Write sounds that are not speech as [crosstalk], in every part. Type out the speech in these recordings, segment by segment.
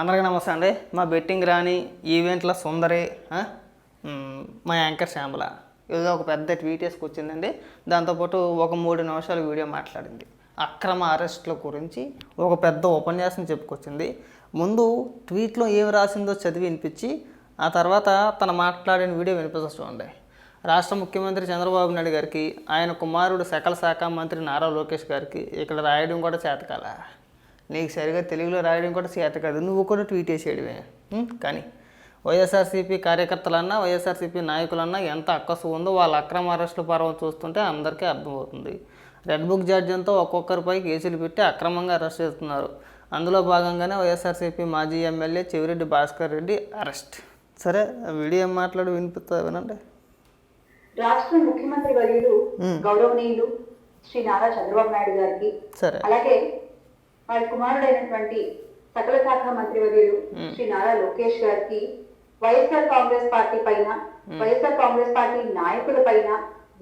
అందరికీ నమస్తే అండి. మా బెట్టింగ్ రాణి ఈవెంట్ల సుందరి మా యాంకర్ శ్యామల. ఏదో ఒక పెద్ద ట్వీట్ వేసుకొచ్చిందండి. దాంతోపాటు ఒక మూడు నిమిషాలు వీడియో మాట్లాడింది. అక్రమ అరెస్ట్ల గురించి ఒక పెద్ద ఉపన్యాసం చెప్పుకొచ్చింది. ముందు ట్వీట్లో ఏమి రాసిందో చదివి వినిపించి ఆ తర్వాత తన మాట్లాడిన వీడియో వినిపిస్తూ చూడండి. రాష్ట్ర ముఖ్యమంత్రి చంద్రబాబు నాయుడు గారికి ఆయన కుమారుడు సకల శాఖ మంత్రి నారా లోకేష్ గారికి ఇక్కడ రాయడం కూడా చేతకాల. నీకు సరిగా తెలుగులో రాయడం కూడా చేత కాదు. నువ్వు కూడా ట్వీట్ చేసేయడమే? కానీ వైఎస్ఆర్సీపీ కార్యకర్తలన్నా వైఎస్ఆర్సీపీ నాయకులన్నా ఎంత అక్కసు ఉందో వాళ్ళ అక్రమ అరెస్టుల పర్వం చూస్తుంటే అందరికీ అర్థమవుతుంది. రెడ్ బుక్ జాడ్యంతో ఒక్కొక్కరిపై కేసులు పెట్టి అక్రమంగా అరెస్ట్ చేస్తున్నారు. అందులో భాగంగానే వైఎస్ఆర్సీపీ మాజీ ఎమ్మెల్యే చెవిరెడ్డి భాస్కర్ రెడ్డి అరెస్ట్. సరే వీడియో మాట్లాడి వినిపిస్తా వినండి. రాష్ట్ర ముఖ్యమంత్రి వర్యులు గౌరవనీయులు శ్రీ నారా చంద్రబాబు నాయుడు గారికి సరే. అలాగే వారి కుమారుడైనటువంటి సకల శాఖ మంత్రి వర్యులు శ్రీ నారా లోకేష్ గారికి వైఎస్ఆర్ కాంగ్రెస్ పార్టీ పైన వైఎస్ఆర్ కాంగ్రెస్ పార్టీ నాయకుల పైన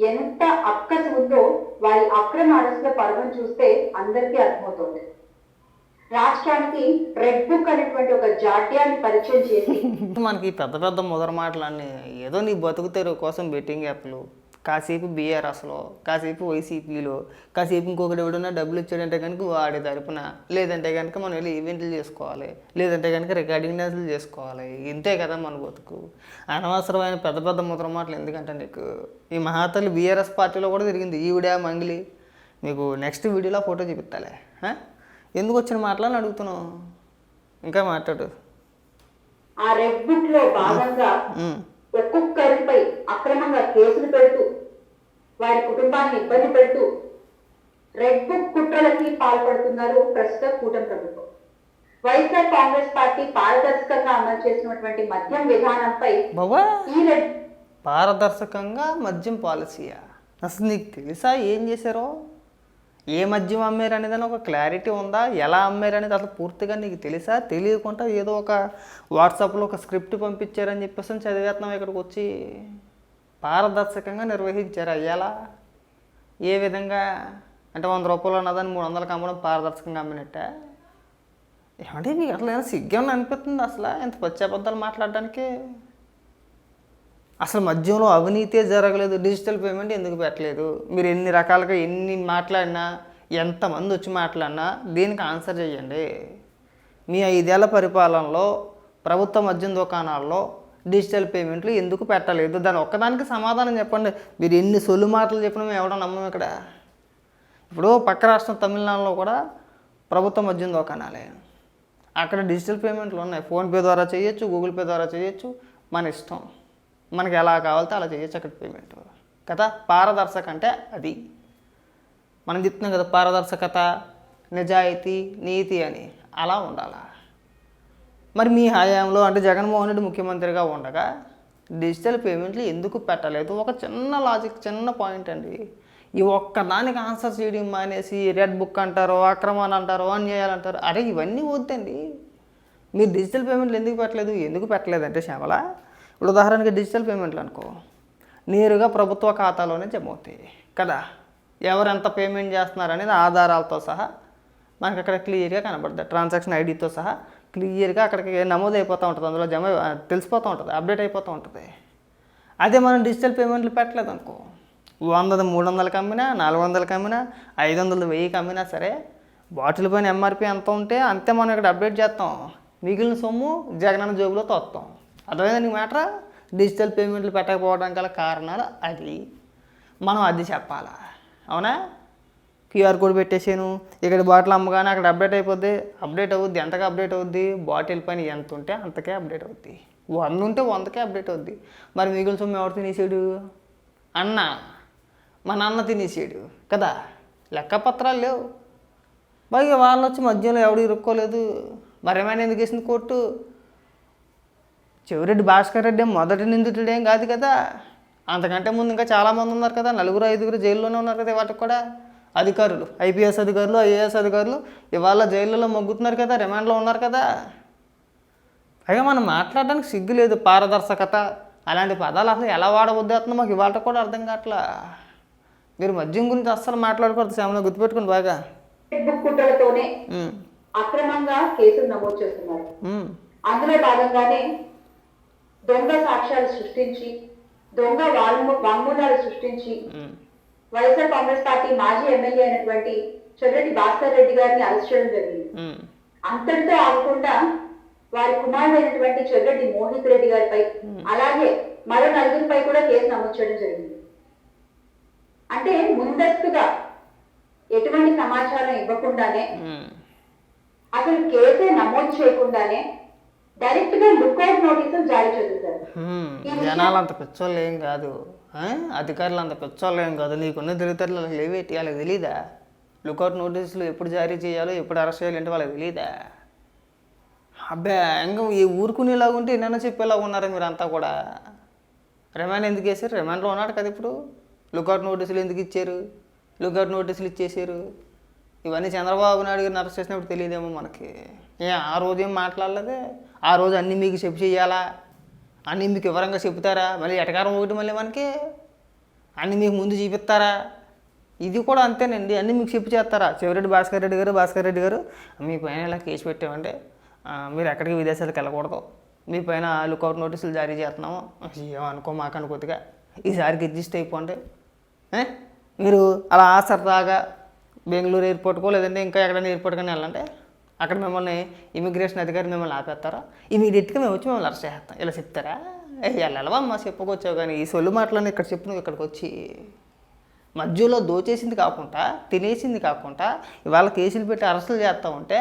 ఎంత అక్కసు ఉందో వారి అక్రమ అరెస్టుల పర్వం చూస్తే అందరికీ అర్థమవుతుంది. రాష్ట్రానికి రెడ్ బుక్ అనేటువంటి ఒక జాడ్యాన్ని పరిచయం చేసి [laughs] మనకి పెద్ద పెద్ద ముదర మాటలన్నీ ఏదో నీ బతుకు తెరువు కోసం బెట్టింగ్ యాప్లు కాసేపు బీఆర్ఎస్లో కాసేపు వైసీపీలో కాసేపు ఇంకొకటి ఎవడన్నా డబ్బులు ఇచ్చాడంటే కనుక వాడి తరపున. లేదంటే కనుక మనం వెళ్ళి ఈవెంట్లు చేసుకోవాలి. లేదంటే కనుక రికార్డింగ్ డాన్సులు చేసుకోవాలి. ఇంతే కదా మన బతుకు. అనవసరమైన పెద్ద పెద్ద ముద్ర మాటలు ఎందుకంటే నీకు. ఈ మహాతల్లి బీఆర్ఎస్ పార్టీలో కూడా తిరిగింది ఈవిడ మంగిలి. మీకు నెక్స్ట్ వీడియోలో ఫోటో చూపిస్తాలే? ఎందుకు వచ్చిన మాటలని అడుగుతున్నావు? ఇంకా మాట్లాడు. ఆ రెడ్ బుక్లో భాగంగా. ఒక్కొక్కరిపై అక్రమంగా కేసులు పెడుతూ వారి కుటుంబాన్ని ఇబ్బంది పెడుతూ రెడ్ బుక్ కుట్రలకి పాల్పడుతున్నారు ప్రస్తుత కూటమి ప్రభుత్వం. వైఎస్ఆర్ కాంగ్రెస్ పార్టీ పారదర్శకంగా అమలు చేసినటువంటి మద్యం విధానంపై ఈ రెడ్ పారదర్శకంగా మద్యం పాలసీయా? అసలు నీకు తెలుసా ఏం చేశారో? ఏ మద్యం అమ్మారు అనేది ఒక క్లారిటీ ఉందా? ఎలా అమ్మారు అనేది అసలు పూర్తిగా నీకు తెలుసా? తెలియకుండా ఏదో ఒక వాట్సాప్లో ఒక స్క్రిప్ట్ పంపించారని చెప్పేసి చదివేస్తున్నాం ఇక్కడికి వచ్చి. పారదర్శకంగా నిర్వహించారు. ఎలా ఏ విధంగా అంటే వంద రూపాయలు ఉన్నదని మూడు వందలకు అమ్మడం పారదర్శకంగా అమ్మినట్టే? ఏమంటే మీకు అట్లా ఏమైనా సిగ్గేమని అనిపిస్తుంది అసలు? ఇంత పచ్చాబద్దాలు మాట్లాడడానికి? అసలు మధ్యలో అవినీతే జరగలేదు డిజిటల్ పేమెంట్ ఎందుకు పెట్టలేదు? మీరు ఎన్ని రకాలుగా ఎన్ని మాట్లాడినా ఎంతమంది వచ్చి మాట్లాడినా దీనికి ఆన్సర్ చేయండి మీ ఐదేళ్ళ పరిపాలనలో ప్రభుత్వ మద్యం దుకాణాల్లో డిజిటల్ పేమెంట్లు ఎందుకు పెట్టలేదు? దాని ఒక్కదానికి సమాధానం చెప్పండి. మీరు ఎన్ని సొల్లు మాటలు చెప్పినా మేము ఎవడో నమ్మం ఇక్కడ. ఇప్పుడు పక్క రాష్ట్రం తమిళనాడులో కూడా ప్రభుత్వ మద్యం దుకాణాలే అక్కడ డిజిటల్ పేమెంట్లు ఉన్నాయి. ఫోన్పే ద్వారా చేయొచ్చు గూగుల్ పే ద్వారా చేయొచ్చు. మన ఇష్టం. మనకి ఎలా కావాలితే అలా చేయొచ్చు అక్కడ పేమెంట్. కదా? పారదర్శక అంటే అది. మనం చెప్తున్నాం కదా పారదర్శకత నిజాయితీ నీతి అని. అలా ఉండాలా? మరి మీ హయాంలో అంటే జగన్మోహన్ రెడ్డి ముఖ్యమంత్రిగా ఉండగా డిజిటల్ పేమెంట్లు ఎందుకు పెట్టలేదు? ఒక చిన్న లాజిక్ చిన్న పాయింట్ అండి. ఈ ఒక్కదానికి ఆన్సర్ చేయడం మానేసి రెడ్ బుక్ అంటారు అక్రమాలు అంటారు అన్యాయాలు అంటారు అరే ఇవన్నీ వద్దండి. మీరు డిజిటల్ పేమెంట్లు ఎందుకు పెట్టలేదు? ఎందుకు పెట్టలేదు అంటే శ్యామల ఇప్పుడు ఉదాహరణకి డిజిటల్ పేమెంట్లు అనుకో. నేరుగా ప్రభుత్వ ఖాతాలోనే జమ అవుతాయి కదా. ఎవరు ఎంత పేమెంట్ చేస్తున్నారు అనేది ఆధారాలతో సహా మనకి అక్కడ క్లియర్గా కనబడుతుంది ట్రాన్సాక్షన్ ఐడితో సహా. క్లియర్గా అక్కడికి నమోదు అయిపోతూ ఉంటుంది. అందులో జమ తెలిసిపోతూ ఉంటుంది. అప్డేట్ అయిపోతూ ఉంటుంది. అదే మనం డిజిటల్ పేమెంట్లు పెట్టలేదు అనుకో వందది మూడు వందలకి అమ్మినా నాలుగు వందలకి అమ్మినా ఐదు వందలు వెయ్యికి అమ్మినా సరే బాటిల్ పైన ఎంఆర్పి ఎంత ఉంటే అంతే మనం ఇక్కడ అప్డేట్ చేస్తాం. మిగిలిన సొమ్ము జగనన్న జోబులో తోస్తాం. అర్థమైందా నీకు మ్యాటర్? డిజిటల్ పేమెంట్లు పెట్టకపోవడానికి గల కారణాలు అది. మనం అది చెప్పాలా? అవునా? క్యూఆర్ కోడ్ పెట్టేసాను. ఇక్కడ బాటిల్ అమ్మగానే అక్కడ అప్డేట్ అయిపోద్ది. అప్డేట్ అవుద్ది. ఎంతగా అప్డేట్ అవుద్ది? బాటిల్ పైన ఎంత ఉంటే అంతకే అప్డేట్ అవుద్ది. వంద ఉంటే వందకే అప్డేట్ అవుద్ది. మరి మిగిలిన సొమ్ము ఎవరు తినేసాడు? అన్న. మా నాన్న తినేసాడు. కదా? లెక్కపత్రాలు లేవు. బాగా వాళ్ళు వచ్చి మధ్యలో ఎవడు ఇరుక్కోలేదు. మరి ఏమైనా ఎందుకు వేసింది కోర్టు? చెవిరెడ్డి భాస్కర్ రెడ్డి మొదటి నిందితుడేం కాదు కదా. అంతకంటే ముందు ఇంకా చాలామంది ఉన్నారు కదా. నలుగురు ఐదుగురు జైల్లోనే ఉన్నారు కదా వాటికి కూడా. అధికారులు ఐపీఎస్ అధికారులు ఐఏఎస్ అధికారులు ఇవాళ జైళ్ళలో మొగ్గుతున్నారు కదా రిమాండ్లో ఉన్నారు కదా. పైగా మనం మాట్లాడడానికి సిగ్గు లేదు పారదర్శకత. అలాంటి పదాలు అసలు ఎలా వాడవద్దేస్తుందో మాకు ఇవాళ కూడా అర్థం కావట్లా. మీరు మద్యం గురించి అస్సలు మాట్లాడకూడదు శ్యామలో గుర్తుపెట్టుకుని బాగా. కుట్రలతోనే. అక్రమంగా కేసులు నమోదు చేస్తున్నారు. అందులో భాగంగానే దొంగ సాక్ష్యాలు సృష్టించి దొంగ వాంగ్మూ వాంగ్మూలాలు సృష్టించి వైఎస్ఆర్ కాంగ్రెస్ పార్టీ మాజీ ఎమ్మెల్యే అయినటువంటి చెర్రెడ్డి భాస్కర్ రెడ్డి గారిని అరెస్ట్ చేయడం జరిగింది. అంతటితో ఆగకుండా వారి కుమారుడైనటువంటి చెర్రెడ్డి మోహిత్ రెడ్డి గారిపై అలాగే మరో నలుగురిపై కూడా కేసు నమోదు చేయడం జరిగింది. అంటే ముందస్తుగా ఎటువంటి సమాచారం ఇవ్వకుండానే. అసలు కేసే నమోదు చేయకుండానే డైరెక్ట్గా లుక్అవుట్ నోటీసులు జారీ హ్మ్, జనాలు అంత పిచ్చోళ్ళు ఏం కాదు? అధికారులు అంత పిచ్చోళ్ళు కదా. నీకున్న తెలివితేటలు వాళ్ళకి లేవేటి వాళ్ళకి తెలీదా? లుకౌట్ నోటీసులు ఎప్పుడు జారీ చేయాలో ఎప్పుడు అరెస్ట్ చేయాలంటే వాళ్ళకి తెలీదా? అబ్బా ఇంకా ఈ ఊరుకునేలాగా ఉంటే ఎన్నైనా చెప్పేలాగా ఉన్నారా మీరంతా కూడా? రిమాండ్ ఎందుకు వేసారు రిమాండ్లో ఉన్నాడు కదా ఇప్పుడు. లుకౌట్ నోటీసులు ఎందుకు ఇచ్చారు? లుకౌట్ నోటీసులు ఇచ్చేసారు ఇవన్నీ చంద్రబాబు నాయుడు గారిని అరెస్ట్ చేసినప్పుడు తెలియదేమో మనకి. ఏ ఆ రోజు ఏం మాట్లాడలేదే? ఆ రోజు అన్నీ మీకు చెప్పు చేయాలా? అన్నీ మీకు వివరంగా చెప్తారా మళ్ళీ ఎటకారం ఒకటి మళ్ళీ మనకి? అన్నీ మీకు ముందు చూపిస్తారా? ఇది కూడా అంతేనండి. అన్నీ మీకు చెప్పు చేస్తారా? చివరెడ్డి భాస్కర్ రెడ్డి గారు భాస్కర్ రెడ్డి గారు మీ పైన ఇలా కేసు పెట్టామంటే మీరు ఎక్కడికి విదేశాలకు వెళ్ళకూడదు. మీ పైన లుకౌట్ నోటీసులు జారీ చేస్తున్నాము. ఏమనుకో మాకు అనుకోద్దిగా ఈసారికి అడ్జస్ట్ అయిపోండి. మీరు అలా సరదాగా బెంగళూరు ఎయిర్పోర్ట్కో లేదంటే ఇంకా ఎక్కడైనా ఎయిర్పోర్ట్ కానీ వెళ్ళాలంటే అక్కడ మిమ్మల్ని ఇమిగ్రేషన్ అధికారి మిమ్మల్ని ఆపేస్తారా? ఇమీడియట్గా మేము వచ్చి మిమ్మల్ని అరెస్ట్ చేస్తాం ఇలా చెప్తారా? ఏ వెళ్ళవమ్మా చెప్పుకొచ్చావు కానీ ఈ సొల్లు మాటలని ఇక్కడ చెప్పు నువ్వు ఇక్కడికి వచ్చి మధ్యలో దోచేసింది కాకుండా తినేసింది కాకుండా ఇవాళ కేసులు పెట్టి అరెస్టులు చేస్తూ ఉంటే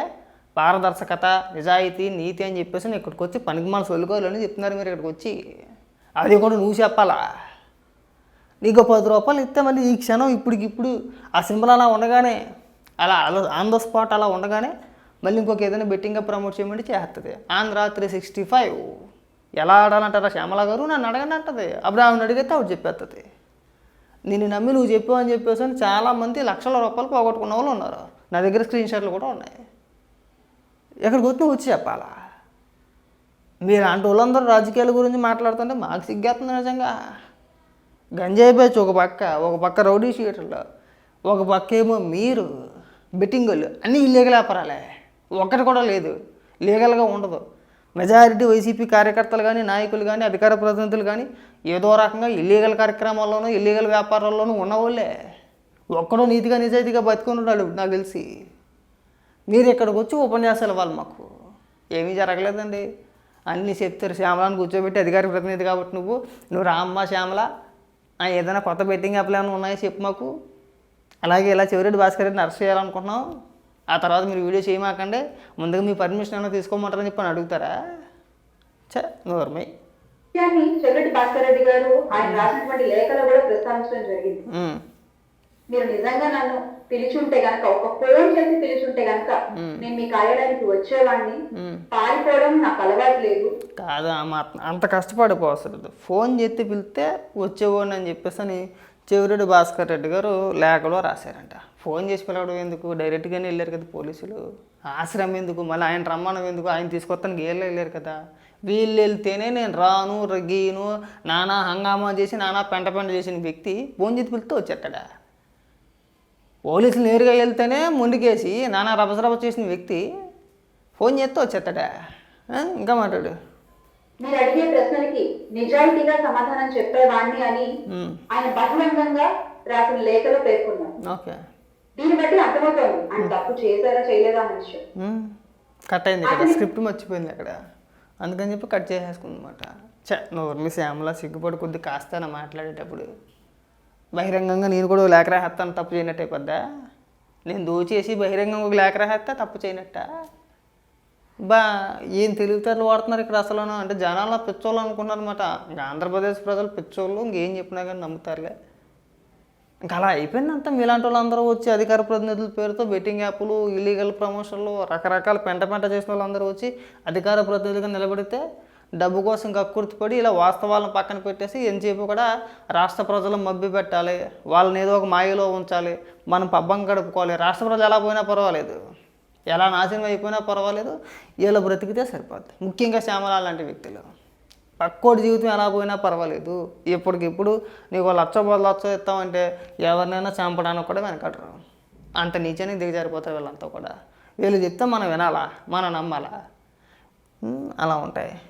పారదర్శకత నిజాయితీ నీతి అని చెప్పేసి నేను ఇక్కడికి వచ్చి పనికి మన సొల్లుకోవాలని చెప్తున్నారు మీరు ఇక్కడికి వచ్చి. అది కూడా నువ్వు చెప్పాలా? నీకు పది రూపాయలు ఇస్తే మళ్ళీ ఈ క్షణం ఇప్పటికి ఇప్పుడు ఆ సింబల్ అలా ఉండగానే అలా అలా ఆన్ ద స్పాట్ అలా ఉండగానే మళ్ళీ ఇంకొక ఏదైనా బెట్టింగ్గా ప్రమోట్ చేయమంటే చేస్తుంది. ఆంధ్ర త్రీ సిక్స్టీ ఫైవ్ ఎలా ఆడాలంటారా శ్యామల గారు? నన్ను అడగని అంటది. అప్పుడు ఆవిడ అడిగితే ఆవిడ చెప్పేస్తుంది. నేను నమ్మి నువ్వు చెప్పావు అని చెప్పేసి అని చాలామంది లక్షల రూపాయలు పోగొట్టుకున్న వాళ్ళు ఉన్నారు. నా దగ్గర స్క్రీన్ షాట్లు కూడా ఉన్నాయి. ఎక్కడికి వచ్చి వచ్చి చెప్పాలా? మీరు అంటే వాళ్ళందరూ రాజకీయాల గురించి మాట్లాడుతుంటే మాకు సిగ్గేస్తుంది నిజంగా. గంజాయి బ్యాచ్ ఒక పక్క ఒక పక్క రౌడీ షీటర్లు ఒక పక్క ఏమో మీరు బెట్టింగులు అన్నీ ఇల్లీగల్ వ్యాపారాలే. ఒక్కటి కూడా లేదు. లీగల్గా ఉండదు. మెజారిటీ వైసీపీ కార్యకర్తలు కానీ నాయకులు కానీ అధికార ప్రతినిధులు కానీ ఏదో రకంగా ఇల్లీగల్ కార్యక్రమాల్లోనూ ఇల్లీగల్ వ్యాపారాల్లోనూ ఉన్నవాళ్ళే. ఒక్కడో నీతిగా నిజాయితీగా బతుకున్నాడు నాకు తెలిసి. మీరు ఇక్కడికి వచ్చి ఉపన్యాసాలు ఇవ్వాలి మాకు. ఏమీ జరగలేదండి. అన్నీ చెప్తారు శ్యామలాని కూర్చోబెట్టి అధికార ప్రతినిధి కాబట్టి నువ్వు నువ్వు రామ్మ శ్యామల. ఆ, ఏదైనా కొత్త బెట్టింగ్ యాప్లు ఏమైనా ఉన్నాయో చెప్పు మాకు. అలాగే ఇలా చివరి భాస్కర్ రెడ్డిని అరెస్ట్ చేయాలనుకుంటున్నావు ఆ తర్వాత మీరు వీడియో చేయమాకండి ముందుగా మీ పర్మిషన్ ఏమైనా తీసుకోమంటారని చెప్పి అని అడుగుతారా? చే నోర్మై విషయాన్ని చెర్రెడ్డి భాస్కర్ రెడ్డి గారు ఆయన రాసినటువంటి లేఖలో కూడా ప్రస్తావించడం జరిగింది. మీరు నిజంగా నన్ను పిలిచుంటే గనక ఒక ఫోన్ చేసి పిలిచుంటే గనక నేను మీ కార్యాలయానికి వచ్చేవాడిని పారిపోవడం నాకు అలవాటు లేదు. కాదు అత- కష్టపడిపోవసలేదు ఫోన్ చేస్తే పిలిస్తే వచ్చేవాడిని అని చెప్పేసి అని చెవిరెడ్డి భాస్కర్ రెడ్డి గారు లేఖలో రాశారంట. ఫోన్ చేసి పిలవడం ఎందుకు డైరెక్ట్గానే వెళ్ళారు కదా పోలీసులు. ఆశ్రమం ఎందుకు? మళ్ళీ ఆయన రమ్మనం ఎందుకు? ఆయన తీసుకొస్తానికి వీళ్ళు వెళ్ళారు కదా. వీళ్ళు వెళ్తేనే నేను రాను రగీను నానా హంగామా చేసి నానా పెంట పెంట చేసిన వ్యక్తి ఫోన్ చేసి పిలిస్తే వచ్చేస్తాడా? పోలీసులు నేరుగా వెళ్తేనే ముందుకేసి నానా రభస రభస చేసిన వ్యక్తి ఫోన్ చేస్తే వచ్చేస్తాడా? ఇంకా మాట్లాడు. మీరు అడిగే ప్రశ్నలకి నిజాయితీగా సమాధానం చెప్పేవాడిని అని ఆయన బహిరంగంగా రాసిన లేఖలో పేర్కొన్నారు ఓకే. దీన్ని బట్టి అర్థమవుతోంది. ఆయన తప్పు చేశారా చేయలేదా అనే విషయం. కట్ అయింది ఇక్కడ స్క్రిప్ట్ మర్చిపోయింది అక్కడ. అందుకని చెప్పి కట్ చేసేసుకుందన్నమాట. చ నువ్వు మీ శ్యామలా సిగ్గుపడి కొద్ది కాస్త నా మాట్లాడేటప్పుడు. బహిరంగంగా నేను కూడా ఒక లేఖ రాసేస్తాను తప్పు చేయనట్టు అయిపోద్దా నేను దోచేసి బహిరంగంగా ఒక లేఖ రాసేస్తా తప్పు చేయనట్ట? బా ఏం తెలివితేటలు వాడుతున్నారు ఇక్కడ అసలు? అంటే జనాలు పిచ్చోళ్ళు అనుకున్నారనమాట ఇంకా ఆంధ్రప్రదేశ్ ప్రజలు పిచ్చోళ్ళు ఇంకేం చెప్పినా కానీ నమ్ముతారులే. ఇంకా అలా అయిపోయిందంతా. మీలాంటి వాళ్ళందరూ వచ్చి అధికార ప్రతినిధుల పేరుతో బెట్టింగ్ యాప్లు ఇల్లీగల్ ప్రమోషన్లు రకరకాల పెంట పెంట చేసిన వాళ్ళందరూ వచ్చి అధికార ప్రతినిధులుగా నిలబడితే డబ్బు కోసం కక్కుర్తిపడి ఇలా వాస్తవాలను పక్కన పెట్టేసి ఎంతసేపు కూడా రాష్ట్ర ప్రజలు మబ్బి పెట్టాలి. వాళ్ళని ఏదో ఒక మాయలో ఉంచాలి. మనం పబ్బం గడుపుకోవాలి. రాష్ట్ర ప్రజలు ఎలా పోయినా పర్వాలేదు. ఎలా నాశనం అయిపోయినా పర్వాలేదు. వీళ్ళు బ్రతికితే సరిపోద్ది. ముఖ్యంగా శ్యామల లాంటి వ్యక్తులు. పక్కోడి జీవితం ఎలా పోయినా పర్వాలేదు. ఇప్పటికిప్పుడు నీకు లచ్చ లక్ష పది లక్ష ఇస్తామంటే ఎవరినైనా చంపడానికి కూడా వెనకడరు. అంత నీచనే దిగజారిపోతారు వీళ్ళంతా కూడా. వీళ్ళు చెప్తే మనం వినాలా? మనం నమ్మాలా? అలా ఉంటాయి.